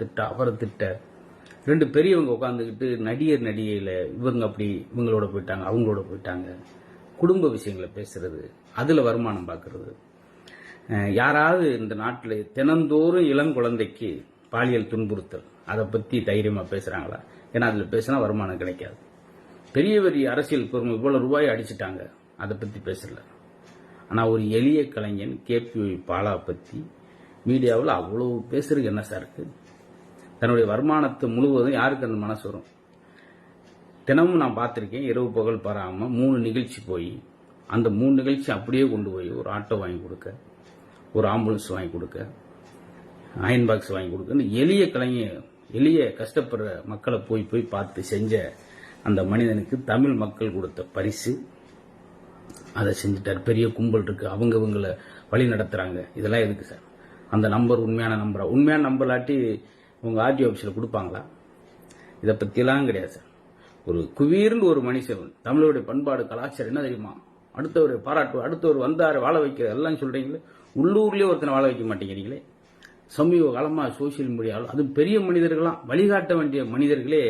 திட்ட அவரை திட்ட. ரெண்டு பெரியவங்க உட்காந்துக்கிட்டு நடிகர் நடிகையில் இவங்க அப்படி இவங்களோட போயிட்டாங்க அவங்களோட போயிட்டாங்க. குடும்ப விஷயங்களை பேசுறது அதில் வருமானம் பார்க்கறது யாராவது இந்த நாட்டில் தினந்தோறும் இளங்குழந்தைக்கு பாலியல் துன்புறுத்தல் அதை பற்றி தைரியமாக பேசுகிறாங்களா ஏன்னா அதில் பேசினா வருமானம் கிடைக்காது. பெரிய பெரிய அரசியல் பெருமை இவ்வளோ ரூபாய் அடிச்சிட்டாங்க அதை பற்றி பேசல. ஆனால் ஒரு எளிய கலைஞன் கேபி பாலா பற்றி மீடியாவில் அவ்வளோ பேசுறதுக்கு என்ன சார் இருக்குது தன்னுடைய வருமானத்தை முழுவதும் யாருக்கு அந்த மனசு வரும்? தினமும் நான் பார்த்துருக்கேன் இரவு பகல் பாராம மூணு நிகழ்ச்சி போய் அந்த மூணு நிகழ்ச்சி அப்படியே கொண்டு போய் ஒரு ஆட்டோ வாங்கி கொடுக்க ஒரு ஆம்புலன்ஸ் வாங்கி கொடுக்க அயன் பாக்ஸ் வாங்கி கொடுக்கன்னு எளிய கலைஞர் எளிய கஷ்டப்படுற மக்களை போய் போய் பார்த்து செஞ்ச அந்த மனிதனுக்கு தமிழ் மக்கள் கொடுத்த பரிசு. அதை செஞ்சுட்டார். பெரிய கும்பல் இருக்கு. அவங்க இவங்களை வழி நடத்துறாங்க. இதெல்லாம் எதுக்கு சார்? அந்த நம்பர் உண்மையான நம்பரா? உண்மையான நம்பர் இல்லாட்டி உங்கள் ஆர்டிஓ ஆஃபீஸில் கொடுப்பாங்களா? இதை பற்றிலாம் கிடையாது சார். ஒரு குவீர்னு ஒரு மனுஷன் தமிழருடைய பண்பாடு கலாச்சாரம் என்ன தெரியுமா? அடுத்தவர் பாராட்டு அடுத்தவர் வந்தார் வாழ வைக்க எல்லாம் சொல்கிறீங்களே உள்ளூர்லேயே ஒருத்தனை வாழ வைக்க மாட்டேங்கிறீங்களே? சமீப காலமாக சோசியல் மீடியாவில் அது பெரிய மனிதர்களாம் வழிகாட்ட வேண்டிய மனிதர்களே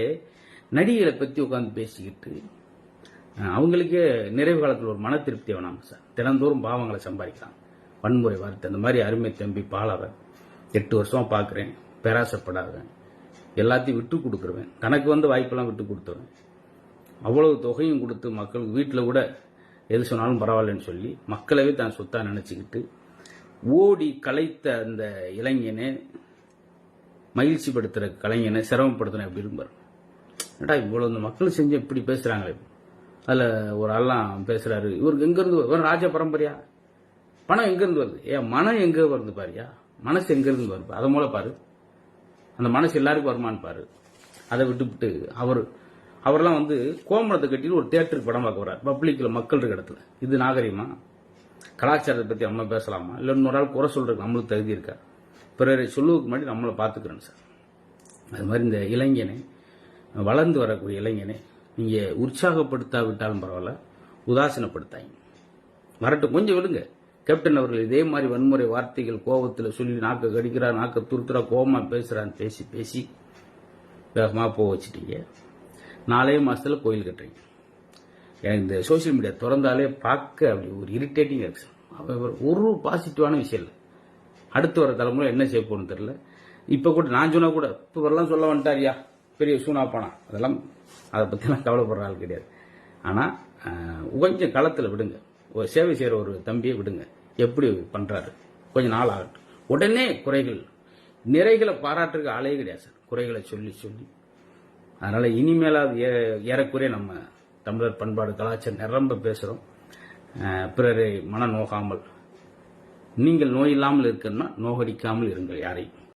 நடிகளை பற்றி உட்காந்து பேசிக்கிட்டு அவங்களுக்கே நிறைவு காலத்தில் ஒரு மன திருப்தி வேணாம் சார். தினந்தோறும் பாவங்களை சம்பாதிக்கலாம் வன்முறை வார்த்தை அந்த மாதிரி அருமை தம்பி பாலாவை எட்டு வருஷமாக பார்க்குறேன். பேராசப்படாதவன். எல்லாத்தையும் விட்டு கொடுக்குறவன். தனக்கு வந்த வாய்ப்பெல்லாம் விட்டு கொடுத்துருவேன் அவ்வளவு தொகையும் கொடுத்து மக்களுக்கு வீட்டில் கூட எது சொன்னாலும் பரவாயில்லன்னு சொல்லி மக்களவே தான் சொத்தாக நினச்சிக்கிட்டு ஓடி கலைத்த அந்த இளைஞனை படுத்துகிற கலைஞனை சிரமப்படுத்தின எப்படி இருப்பார் ஏடா இவ்வளோ இந்த மக்கள் செஞ்சு இப்படி பேசுகிறாங்களே அதில் ஒரு ஆள்லாம் பேசுகிறாரு இவருக்கு எங்கேருந்து வரும் வருது? ராஜ பரம்பரையா? பணம் எங்கேருந்து வருது? ஏன் மனம் எங்கே வருது பாரியா? மனசு எங்கேருந்து வருது? அதை மூலம் பாரு. அந்த மனசு எல்லாருக்கும் வருமானு பாரு அதை விட்டுவிட்டு அவர் அவர்லாம் வந்து கோமரத்தை கட்டிட்டு ஒரு தேட்டருக்கு படம் பார்க்க வர்றார். பப்ளிக்கில் மக்கள் இருக்க இடத்துல. இது நாகரிகமா? கலாச்சாரத்தை பற்றி நம்ம பேசலாமா? இல்லை இன்னொரு ஆள் குறை சொல்றதுக்கு நம்மளுக்கு தகுதி இருக்கா? பிறரை சொல்லுவதுக்கு முன்னாடி நம்மளை பார்த்துக்கிறேன் சார். அது மாதிரி இந்த இளைஞனை வளர்ந்து வரக்கூடிய இளைஞனை நீங்கள் உற்சாகப்படுத்தாவிட்டாலும் பரவாயில்ல உதாசீனப்படுத்தாங்க வரட்டும் கொஞ்சம் விடுங்க. கேப்டன் அவர்கள் இதே மாதிரி வன்முறை வார்த்தைகள் கோபத்தில் சொல்லி நாக்க கடிக்கிறார் நாக்க துருத்துறா கோபமா பேசுறான்னு பேசி பேசி வேகமாக போக வச்சுட்டீங்க. நாலே மாதத்தில் கோயில் கட்டுறீங்க. எனக்கு இந்த சோஷியல் மீடியா திறந்தாலே பார்க்க அப்படி ஒரு இரிட்டேட்டிங் இருக்கு அவ- ஒரு- ஒரு பாசிட்டிவான விஷயம் இல்லை. அடுத்து வர தலைமுறை என்ன செய்ய போகணும்னு தெரில இப்போ கூட நான் சொன்னால் கூட இப்போ வரலாம் சொல்ல வந்துட்டாரியா? பெரிய சூனாப்பானா? அதெல்லாம் அதை பற்றிலாம் கவலைப்படுற ஆள் கிடையாது. ஆனால் கொஞ்சம் களத்தில் விடுங்க. ஒரு சேவை செய்யற ஒரு தம்பியை விடுங்க. எப்படி பண்றாரு? கொஞ்சம் நாள் ஆகட்டும். உடனே குறைகள். நிறைகளை பாராட்டுறதுக்கு ஆளே கிடையாது சார். குறைகளை சொல்லி சொல்லி. அதனால இனிமேலாவது ஏறக்குறைய நம்ம தமிழர் பண்பாடு கலாச்சாரம் நிரம்ப பேசுறோம். பிறரை மன நோகாமல் நீங்கள் நோய் இல்லாமல் இருக்கணும்னா நோகடிக்காமல் இருங்கள் யாரையும்.